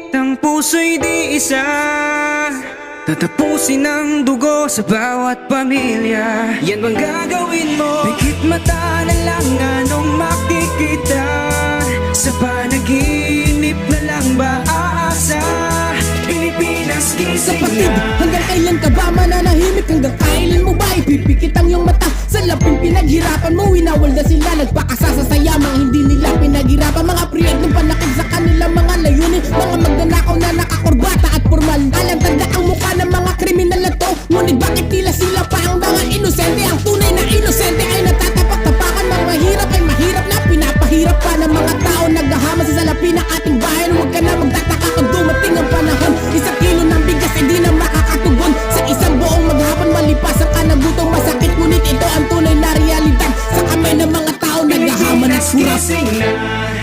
Ngunit ang puso'y di isa Tatapusin ang dugo sa bawat pamilya Yan bang gagawin mo? Pikit mata na lang anong makikita Sa panaginip na lang ba aasa? Pilipinas gising Kapatid, hanggang kailan ka ba mananahimik? Hanggang kailan mo ba ipipikit ang iyong mata? Sa laping pinaghirapan mo, winawal na sila Nagpakasa sa sayamang hindi mga tao naghahama sa salapi ng ating bayan. Huwag ka na magtataka kung dumating ang panahon. Isang kilo ng bigas ay di na makakatugon. Sa isang buong maghapon malipasan ka na gutom Masakit. Ngunit ito ang tunay na realidad. Sa kamay ng mga tao naghahama ng surat Kinigising na